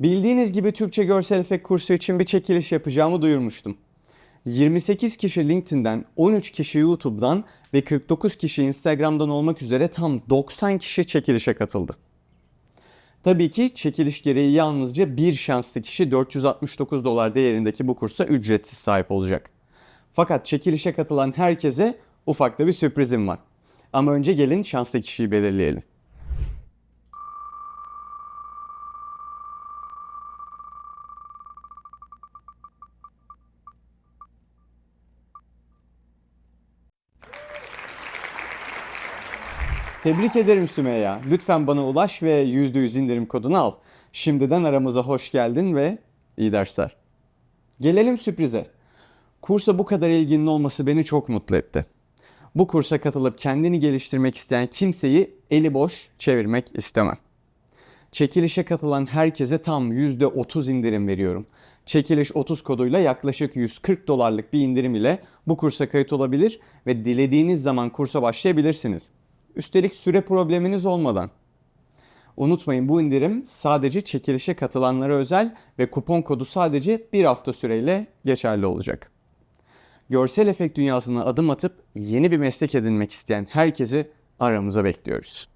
Bildiğiniz gibi Türkçe görsel efekt kursu için bir çekiliş yapacağımı duyurmuştum. 28 kişi LinkedIn'den, 13 kişi YouTube'dan ve 49 kişi Instagram'dan olmak üzere tam 90 kişi çekilişe katıldı. Tabii ki çekiliş gereği yalnızca bir şanslı kişi 469 dolar değerindeki bu kursa ücretsiz sahip olacak. Fakat çekilişe katılan herkese ufak da bir sürprizim var. Ama önce gelin şanslı kişiyi belirleyelim. Tebrik ederim Sümeyya. Lütfen bana ulaş ve %100 indirim kodunu al. Şimdiden aramıza hoş geldin ve iyi dersler. Gelelim sürprize. Kursa bu kadar ilginin olması beni çok mutlu etti. Bu kursa katılıp kendini geliştirmek isteyen kimseyi eli boş çevirmek istemem. Çekilişe katılan herkese tam %30 indirim veriyorum. Çekiliş 30 koduyla yaklaşık 140 dolarlık bir indirim ile bu kursa kayıt olabilir ve dilediğiniz zaman kursa başlayabilirsiniz. Üstelik süre probleminiz olmadan. Unutmayın bu indirim sadece çekilişe katılanlara özel ve kupon kodu sadece bir hafta süreyle geçerli olacak. Görsel efekt dünyasına adım atıp yeni bir meslek edinmek isteyen herkesi aramıza bekliyoruz.